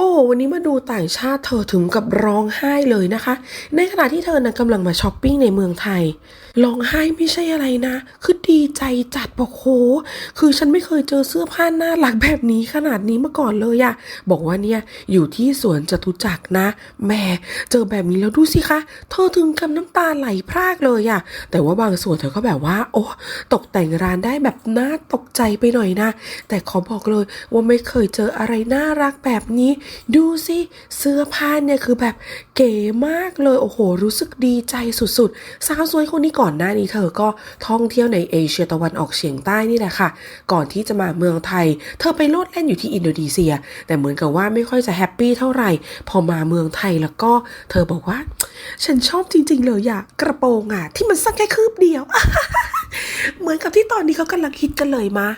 โอ้วันนี้มาดูต่างชาติเธอถึงกับร้องไห้เลยนะคะ ในขณะที่เธอนะกำลังมาช้อปปิ้งในเมืองไทยร้องไห้ไม่ใช่อะไรนะ คือดีใจจัดบอกโหคือฉันไม่เคยเจอเสื้อผ้าน่ารักแบบนี้ขนาดนี้มาก่อนเลยอะบอกว่าเนี่ยอยู่ที่สวนจตุจักรนะแม่เจอแบบนี้แล้วดูสิคะเธอถึงกับน้ำตาไหลพรากเลยอะแต่ว่าบางส่วนเธอก็แบบว่า โอ้ตกแต่งร้านได้แบบน่าตกใจไปหน่อยนะ แต่ขอบอกเลยว่าไม่เคยเจออะไรน่ารักแบบนี้ดูสิเสื้อผ้าเนี่ยคือแบบเก๋มากเลยโอ้โห รู้สึกดีใจสุดๆ สาวสวยคนนี้ก่อนหน้านี้เธอก็ท่องเที่ยวในเอเชียตะวันออกเฉียงใต้นี่แหละค่ะ ก่อนที่จะมาเมืองไทย เธอไปโลดเล่นอยู่ที่อินโดนีเซีย แต่เหมือนกับว่าไม่ค่อยจะแฮปปี้เท่าไหร่ พอมาเมืองไทยแล้วก็เธอบอกว่า ฉันชอบจริง ๆ เลยอะกระโปรงอะที่มันสั้นแค่คืบเดียว เหมือนกับที่ตอนนี้เขากำลังฮิตกันเลยมา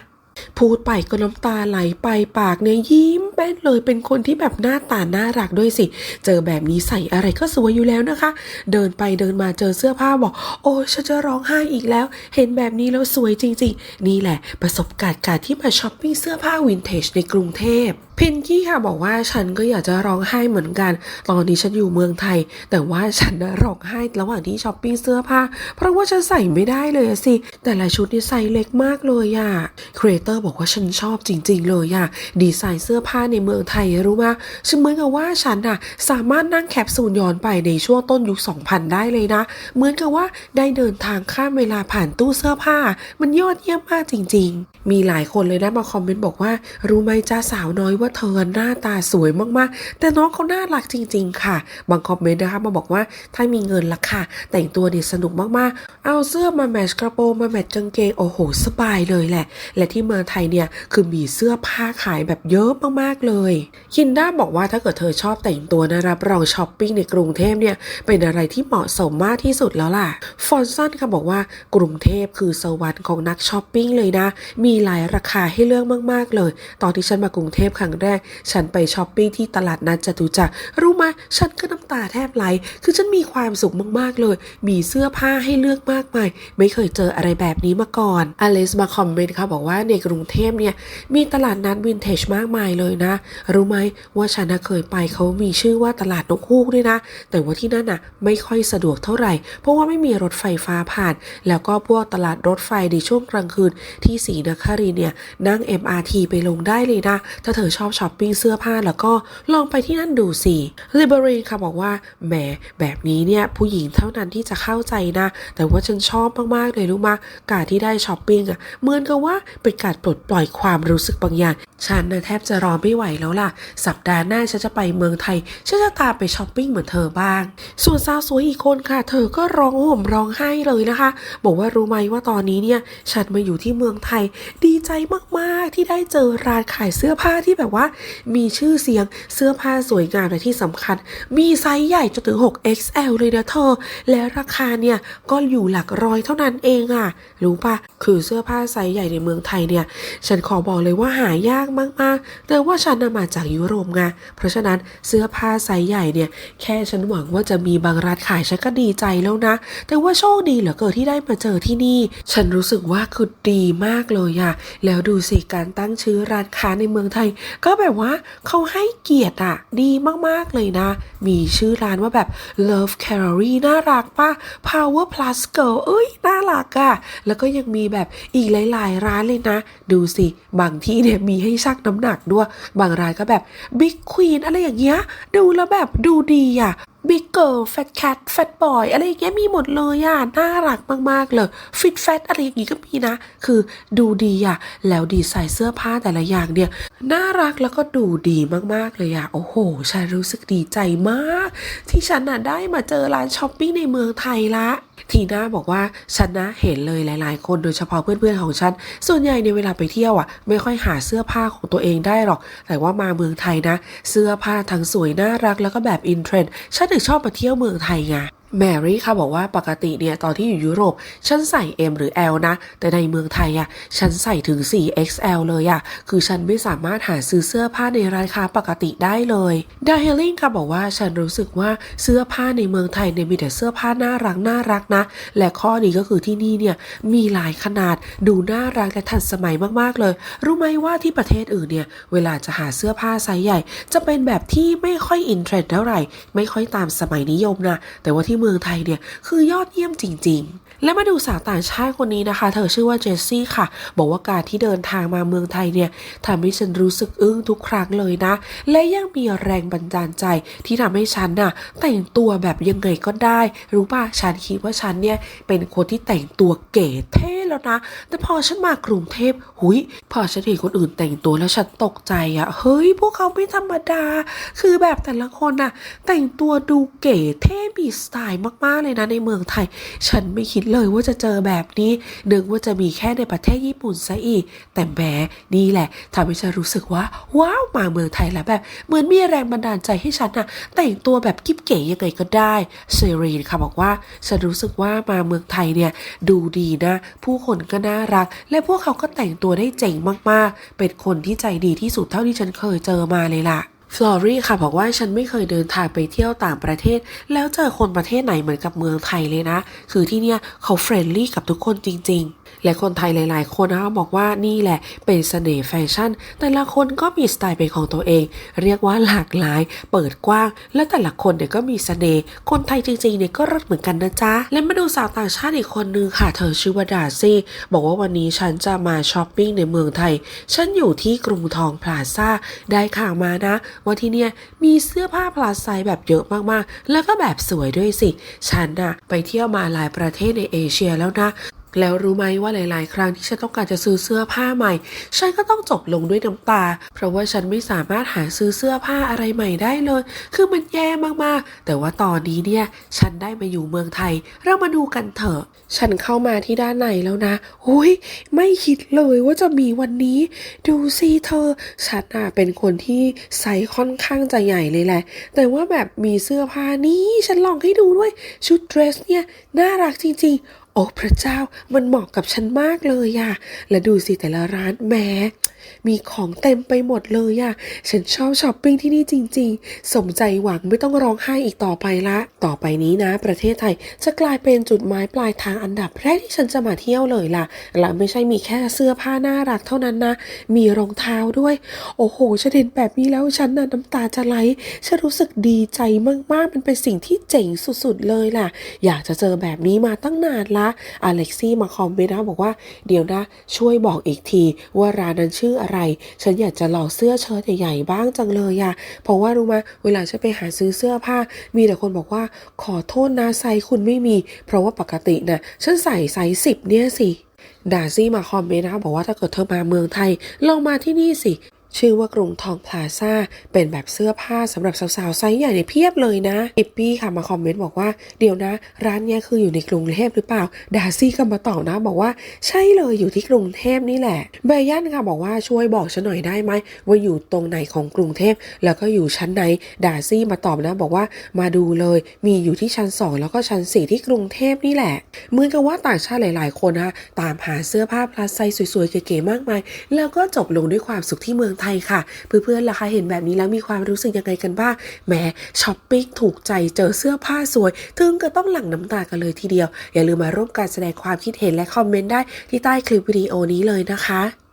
พูดไปก็น้ำตาไหลไปปากเนี่ยยิ้มแป้นเลยเป็นคนที่แบบหน้าตาน่ารักด้วยสิ เจอแบบนี้ใส่อะไรก็สวยอยู่แล้วนะคะ เดินไปเดินมาเจอเสื้อผ้าบอก โอ้ฉันจะร้องไห้อีกแล้ว เห็นแบบนี้แล้วสวยจริง ๆ นี่แหละประสบการณ์การที่มาช้อปปิ้งเสื้อผ้าวินเทจในกรุงเทพ พินกี้ค่ะบอกว่าฉันก็อยากจะร้องไห้เหมือนกัน ตอนนี้ฉันอยู่เมืองไทย แต่ว่าฉันนะร้องไห้ระหว่างที่ช้อปปิ้งเสื้อผ้า เพราะว่าฉันใส่ไม่ได้เลยสิ แต่ละชุดนี่ใส่เล็กมากเลยอะครีเอเตอร์บอกว่าฉันชอบจริง ๆ เลยอะดีไซน์เสื้อผ้าในเมืองไทยรู้ไหมฉันเหมือนกับว่าฉันอะสามารถนั่งแคปซูลย้อนไปในช่วงต้นยุค 2000 ได้เลยนะ เหมือนกับว่าได้เดินทางข้ามเวลาผ่านตู้เสื้อผ้า มันยอดเยี่ยมมากจริง ๆ มีหลายคนเลยนะมาคอมเมนต์บอกว่า รู้ไหมจ้าสาวน้อยว่าเธอหน้าตาสวยมากๆ แต่น้องเขาน่ารักจริง ๆ ค่ะ บางคอมเมนต์นะคะมาบอกว่าถ้ามีเงินละค่ะ แต่งตัวเนี่ยสนุกมากๆ เอาเสื้อมาแมทช์กระโปรงมาแมทช์กางเกงโอ้โหสบายเลยแหละ และที่เมืองไทยเนี่ยคือมีเสื้อผ้าขายแบบเยอะมากๆเลยคินด้าบอกว่าถ้าเกิดเธอชอบแต่งตัวนะรับรองช้อปปิ้งในกรุงเทพเนี่ยเป็นอะไรที่เหมาะสมมากที่สุดแล้วล่ะ ฟอนซันค่ะบอกว่ากรุงเทพคือสวรรค์ของนักช้อปปิ้งเลยนะ มีหลายราคาให้เลือกมากๆเลย ตอนที่ฉันมากรุงเทพครั้งแรก ฉันไปช้อปปิ้งที่ตลาดนัดจตุจักรรู้ไหมฉันก็น้ำตาแทบไหล คือฉันมีความสุขมากๆเลย มีเสื้อผ้าให้เลือกมากมาย ไม่เคยเจออะไรแบบนี้มาก่อนอเลสมาคอมเมนต์ค่ะบอกว่าในกรุงเทพเนี่ย มีตลาดนัดวินเทจมากมายเลยนะ รู้ไหมว่าฉันเคยไปเขามีชื่อว่าตลาดนกฮูกด้วยนะ แต่ว่าที่นั่นน่ะไม่ค่อยสะดวกเท่าไหร่ เพราะว่าไม่มีรถไฟฟ้าผ่าน แล้วก็พวกตลาดรถไฟในช่วงกลางคืนที่สีนครินเนี่ยนั่ง MRT ไปลงได้เลยนะ ถ้าเธอชอบช้อปปิ้งเสื้อผ้าแล้วก็ลองไปที่นั่นดูสิ l i b e r y ค่ะบอกว่าแหมแบบนี้เนี่ยผู้หญิงเท่านั้นที่จะเข้าใจนะ แต่ว่าฉันชอบมากๆเลยรู้มาการที่ได้ช้อปปิ้งอะเหมือนกับว่าเป็นการปลดปล่อยความรู้สึกบางอย่างฉันนะแทบจะรอไม่ไหวแล้วล่ะ สัปดาห์หน้าฉันจะไปเมืองไทย ฉันจะตามไปช้อปปิ้งเหมือนเธอบ้าง ส่วนสาวสวยอีกคนค่ะ เธอก็ร้องห่มร้องไห้เลยนะคะ บอกว่ารู้ไหมว่าตอนนี้เนี่ย ฉันมาอยู่ที่เมืองไทย ดีใจมากๆที่ได้เจอร้านขายเสื้อผ้าที่แบบว่ามีชื่อเสียงเสื้อผ้าสวยงามและที่สำคัญ มีไซส์ใหญ่จนถึง 6XL เลยนะเธอ และราคาเนี่ยก็อยู่หลักร้อยเท่านั้นเองอะรู้ปะคือเสื้อผ้าไซส์ใหญ่ในเมืองไทยเนี่ย ฉันขอบอกเลยว่าหายากมากๆแต่ว่าฉันนมาจากยุโรปไงเพราะฉะนั้นเสื้อผ้าไซส์ใหญ่เนี่ย แค่ฉันหวังว่าจะมีบางร้านขายฉันก็ดีใจแล้วนะ แต่ว่าโชคดีเหลือเกินที่ได้มาเจอที่นี่ ฉันรู้สึกว่าคือดีมากเลยอะแล้วดูสิการตั้งชื่อร้านค้าในเมืองไทยก็แบบว่าเขาให้เกียรติอะดีมากๆเลยนะ มีชื่อร้านว่าแบบ Love Calorie น่ารักป่ะ Power Plus Girl เอ้ย น่ารักอะแล้วก็ยังมีแบบอีกหลาย ๆ ร้านเลยนะ ดูสิ บางที่เนี่ยมีให้ชั่งน้ำหนักด้วย บางร้านก็แบบ Big Queen อะไรอย่างเงี้ย ดูแล้วแบบดูดีอะบิ๊กเกิลแฟตแคทแฟตบอยอะไรอย่างเงี้ยมีหมดเลยอะ น่ารักมาก ๆ เลยฟิตแฟตอะไรอย่างงี้ก็มีนะ คือดูดีอะ แล้วดีไซน์เสื้อผ้าแต่ละอย่างเนี่ย น่ารักแล้วก็ดูดีมาก ๆ เลยอะ โอ้โห ฉันรู้สึกดีใจมาก ที่ฉันน่ะได้มาเจอร้านช้อปปิ้งในเมืองไทยละ ทีน่าบอกว่าฉันนะเห็นเลยหลาย ๆ คนโดยเฉพาะเพื่อนๆของฉัน ส่วนใหญ่ในเวลาไปเที่ยวอะ ไม่ค่อยหาเสื้อผ้าของตัวเองได้หรอก แต่ว่ามาเมืองไทยนะ เสื้อผ้าทั้งสวยน่ารักแล้วก็แบบอินเทรนด์ฉันถึงชอบมาเที่ยวเมืองไทยไง แมรี่ค่ะบอกว่าปกติเนี่ยตอนที่อยู่ยุโรป ฉันใส่ M หรือ L นะ แต่ในเมืองไทยอะฉันใส่ถึง 4XL เลยอะ คือฉันไม่สามารถหาซื้อเสื้อผ้าในราคาปกติได้เลยดาเฮลิงค่ะบอกว่าฉันรู้สึกว่าเสื้อผ้าในเมืองไทยเนี่ยมีแต่เสื้อผ้าน่ารักน่ารักนะ และข้อนี้ก็คือที่นี่เนี่ยมีหลายขนาดดูน่ารักและทันสมัยมากๆเลย รู้ไหมว่าที่ประเทศอื่นเนี่ยเวลาจะหาเสื้อผ้าไซส์ใหญ่ จะเป็นแบบที่ไม่ค่อยอินเทรนด์เท่าไหร่ ไม่ค่อยตามสมัยนิยมนะแต่ว่าที่เมืองไทยเนี่ยคือยอดเยี่ยมจริง ๆ และมาดูสาวต่างชาติคนนี้นะคะ เธอชื่อว่าเจสซี่ค่ะ บอกว่าการที่เดินทางมาเมืองไทยเนี่ยทำให้ฉันรู้สึกอึ้งทุกครั้งเลยนะ และยังมีแรงบันดาลใจที่ทำให้ฉันน่ะแต่งตัวแบบยังไงก็ได้ รู้ป่ะฉันคิดว่าฉันเนี่ยเป็นคนที่แต่งตัวเก๋เท่แล้วนะ แต่พอฉันมากรุงเทพหุยพอฉันเห็นคนอื่นแต่งตัวแล้วฉันตกใจอะเฮ้ย พวกเขาไม่ธรรมดา คือแบบแต่ละคนน่ะแต่งตัวดูเก๋เท่มีสไตล์มากๆเลยนะในเมืองไทย ฉันไม่คิดเลยว่าจะเจอแบบนี้นึกว่าจะมีแค่ในประเทศญี่ปุ่นซะอีก แต่แหมนี่แหละทำให้ฉันรู้สึกว่า ว้าวมาเมืองไทยแล้วแบบ เหมือนมีแรงบันดาลใจให้ฉันน่ะแต่งตัวแบบกิ๊บเก๋ยังไงก็ได้เซรีนค่ะบอกว่าฉันรู้สึกว่ามาเมืองไทยเนี่ยดูดีนะ ผู้คนก็น่ารัก และพวกเขาก็แต่งตัวได้เจ๋งมากๆ เป็นคนที่ใจดีที่สุดเท่าที่ฉันเคยเจอมาเลยล่ะ ฟลอรี่ค่ะบอกว่าฉันไม่เคยเดินทางไปเที่ยวต่างประเทศ แล้วเจอคนประเทศไหนเหมือนกับเมืองไทยเลยนะ คือที่เนี่ยเขาเฟรนลี่กับทุกคนจริง ๆ และคนไทยหลาย ๆ คนนะคะบอกว่านี่แหละเป็นเสน่ห์แฟชั่น แต่ละคนก็มีสไตล์เป็นของตัวเอง เรียกว่าหลากหลาย เปิดกว้าง และแต่ละคนเนี่ยก็มีเสน่ห์คนไทยจริง ๆ เนี่ยก็รสเหมือนกันนะจ๊ะ และมาดูสาวต่างชาติอีกคนนึงค่ะ เธอชื่อว่าดาซี่บอกว่าวันนี้ฉันจะมาช้อปปิ้งในเมืองไทย ฉันอยู่ที่กรุงทองพลาซ่าได้ข่าวมานะว่าที่เนี่ยมีเสื้อผ้าพลาไซส์แบบเยอะมากๆ แล้วก็แบบสวยด้วยสิ ฉันน่ะไปเที่ยวมาหลายประเทศในเอเชียแล้วนะ แล้วรู้ไหมว่าหลาย ๆ ครั้งที่ฉันต้องการจะซื้อเสื้อผ้าใหม่ ฉันก็ต้องจบลงด้วยน้ำตา เพราะว่าฉันไม่สามารถหาซื้อเสื้อผ้าอะไรใหม่ได้เลย คือมันแย่มาก ๆ แต่ว่าตอนนี้เนี่ย ฉันได้มาอยู่เมืองไทย เรามาดูกันเถอะ ฉันเข้ามาที่ด้านในแล้วนะหุยไม่คิดเลยว่าจะมีวันนี้ ดูสิเธอ ฉันอะเป็นคนที่ไซส์ค่อนข้างจะใหญ่เลยแหละ แต่ว่าแบบมีเสื้อผ้านี้ ฉันลองให้ดูด้วย ชุดเดรสเนี่ยน่ารักจริง ๆโอ้พระเจ้ามันเหมาะกับฉันมากเลยอะและดูสิแต่ละร้านแหมมีของเต็มไปหมดเลยอะฉันชอบช้อปปิ้งที่นี่จริง ๆ สมใจหวังไม่ต้องร้องไห้อีกต่อไปละ ต่อไปนี้นะ ประเทศไทยจะกลายเป็นจุดหมายปลายทางอันดับแรกที่ฉันจะมาเที่ยวเลยล่ะ และไม่ใช่มีแค่เสื้อผ้าน่ารักเท่านั้นนะ มีรองเท้าด้วย โอ้โห ฉันเห็นแบบนี้แล้วฉันน่ะน้ำตาจะไหล ฉันรู้สึกดีใจมากๆ มันเป็นสิ่งที่เจ๋งสุดๆเลยล่ะ อยากจะเจอแบบนี้มาตั้งนานละอเล็กซี่มาคอมเมนต์นะบอกว่าเดี๋ยวนะ ช่วยบอกอีกทีว่าร้านนั้นชื่ออะไร ฉันอยากจะลองเสื้อเชิ้ตใหญ่ๆบ้างจังเลยอะเพราะว่ารู้ไหมเวลาฉันไปหาซื้อเสื้อผ้า มีแต่คนบอกว่าขอโทษนะไซส์คุณไม่มี เพราะว่าปกติน่ะฉันใส่ไซส์สิบเนี่ยสิดาซี่มาคอมเมนต์นะคะบอกว่าถ้าเกิดเธอมาเมืองไทยลองมาที่นี่สิ ชื่อว่ากรุงทองพลาซ่าเป็นแบบเสื้อผ้าสำหรับสาวๆไซส์ใหญ่ในยเพียบเลยนะอิปปี้ค่ะมาคอมเมนต์บอกว่าเดี๋ยวนะ ร้านเนี้ยคืออยู่ในกรุงเทพหรือเปล่า ดาซี่ก็มาตอบนะ บอกว่าใช่เลยอยู่ที่กรุงเทพนี่แหละเบยันค่ะบอกว่าช่วยบอกฉันหน่อยได้ไหมว่าอยู่ตรงไหนของกรุงเทพแล้วก็อยู่ชั้นไหนดาซี่มาตอบนะบอกว่ามาดูเลยมีอยู่ที่ชั้นสองแล้วก็ชั้นสี่ที่กรุงเทพนี่แหละเหมือนกับว่าต่างชาติหลาย ๆ คนนะคะตามหาเสื้อผ้าพลาสไซส์สวยๆเก๋ๆมากมาย แล้วก็จบลงด้วยความสุขที่เมืองไทยค่ะ เพื่อนๆล่ะคะเห็นแบบนี้แล้วมีความรู้สึกยังไงกันบ้างแหมช้อปปิ้งถูกใจเจอเสื้อผ้าสวย ถึงก็ต้องหลั่งน้ำตากันเลยทีเดียว อย่าลืมมาร่วมการแสดงความคิดเห็นและคอมเมนต์ได้ที่ใต้คลิปวิดีโอนี้เลยนะคะ